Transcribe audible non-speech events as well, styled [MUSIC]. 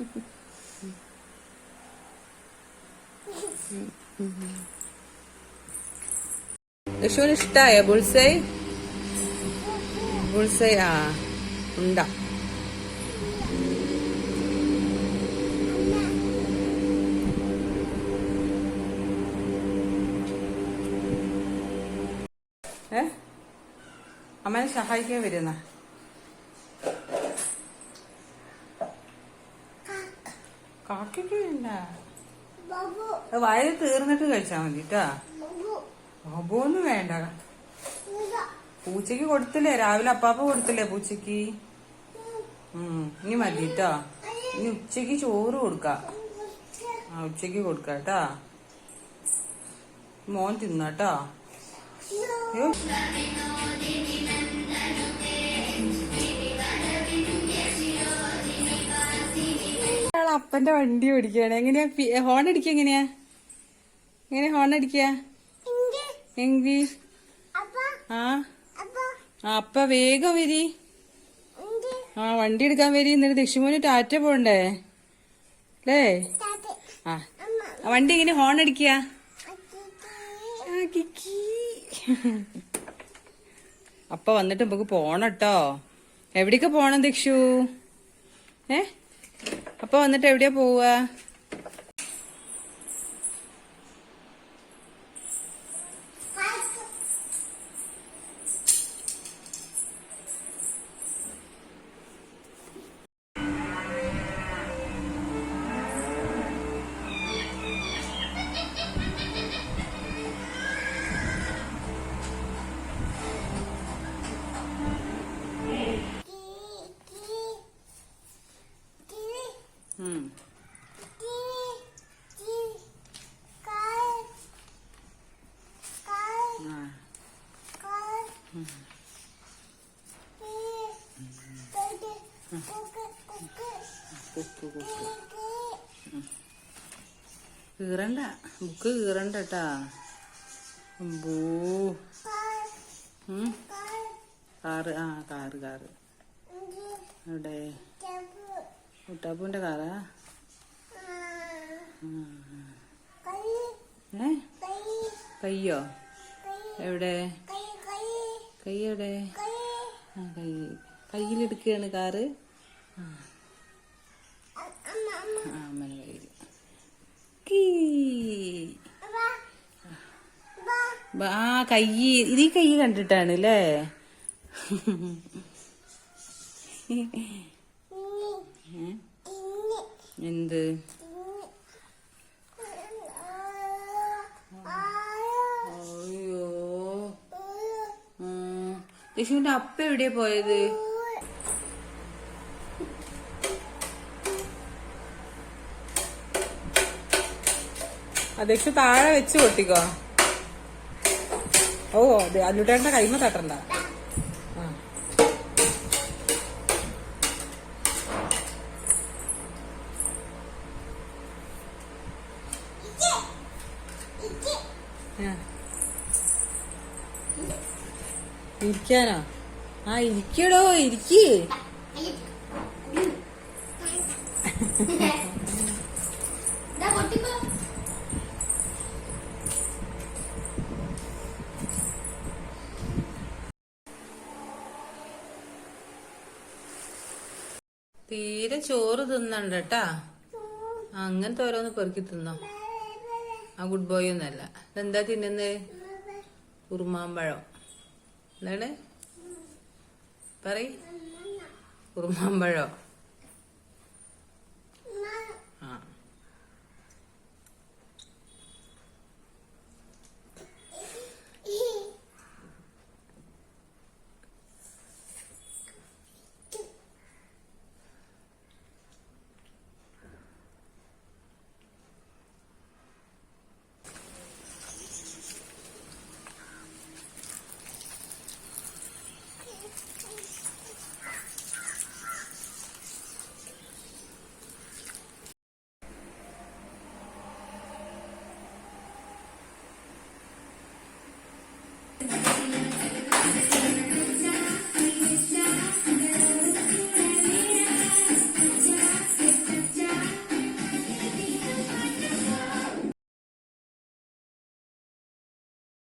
[LAUGHS] യശുവിന് ഇഷ്ടായ bull's eye? Bull's eye ആ ഉണ്ടാ. ഏ? അമ്മനെ സഹായിക്കാൻ വരുന്ന? കാക്കയ്ക്ക് വേണ്ട വയറ് തീർന്നിട്ട് കഴിച്ചാ മതി കേട്ടാ ബാബു. അബോന്നും വേണ്ട. പൂച്ചക്ക് കൊടുത്തില്ലേ? രാവിലെ അപ്പാപ്പ കൊടുത്തില്ലേ പൂച്ചക്ക് ഉം ഇനി മതി കേട്ടോ ഇനി ഉച്ചയ്ക്ക് ചോറ് കൊടുക്ക. ആ ഉച്ചയ്ക്ക് കൊടുക്ക കേട്ടാ മോൻ തിന്നാട്ടോ അപ്പന്റെ വണ്ടി ഓടിക്കാണ് എങ്ങനെയാ? ഹോൺ അടിക്കുക എങ്ങനെയാ? എങ്ങനെ ഹോൺ അടിക്കുക? എങ്കി. ആ. ആ, അപ്പ വേഗം വരി. ആ വണ്ടി എടുക്കാൻ വരി. എന്നിട്ട് ദക്ഷിമോന് ടാറ്റ പോണ്ടേ? അല്ലേ? ആ. വണ്ടി എങ്ങനെ ഹോൺ അടിക്കുക. അപ്പ വന്നിട്ട് നമുക്ക് പോണട്ടോ എവിടേക്ക് പോണം ദക്ഷു? ഏ? അപ്പ വന്നിട്ട് എവിടെയാ പോവുക? കീറണ്ട. ബുക്ക് കീറണ്ട കേട്ടാ അമ്പൂ കാറ് ആ കാറ് കാറ്. അവിടെ മുട്ടാപ്പൂന്റെ കാറാ? ഏ? കയ്യോ? എവിടെ? കൈ എവിടെ? കൈ. കയ്യിലെടുക്കുകയാണ് കാറ്? ആ അമ്മനെ കയ്യിൽ കീ ബ- ആ കൈ ഇത് ഈ കൈ കണ്ടിട്ടാണ് അല്ലേ എന്ത്? അയ്യോ. യശുവിന്റെ അപ്പ എവിടെയാ പോയത്? അധ്യക്ഷ താഴെ വെച്ച് പൊട്ടിക്കോ. ഓ അതെ അല്ലുട്ടേണ്ട കൈമ തട്ടണ്ട. ഇരിക്കാനോ? ആ ഇരിക്കടോ ഇരിക്ക്. തീരെ ചോറ് തിന്നണ്ട കേട്ടാ അങ്ങനത്തെ ഓരോന്ന് പെറുക്കി തിന്നോ. ആ ഗുഡ് ബോയ് ഒന്നല്ല എന്താ തിന്നുന്നത് കുറുമാമ്പഴം എന്താണ്? പറയ്. ഉറുമാമ്പഴം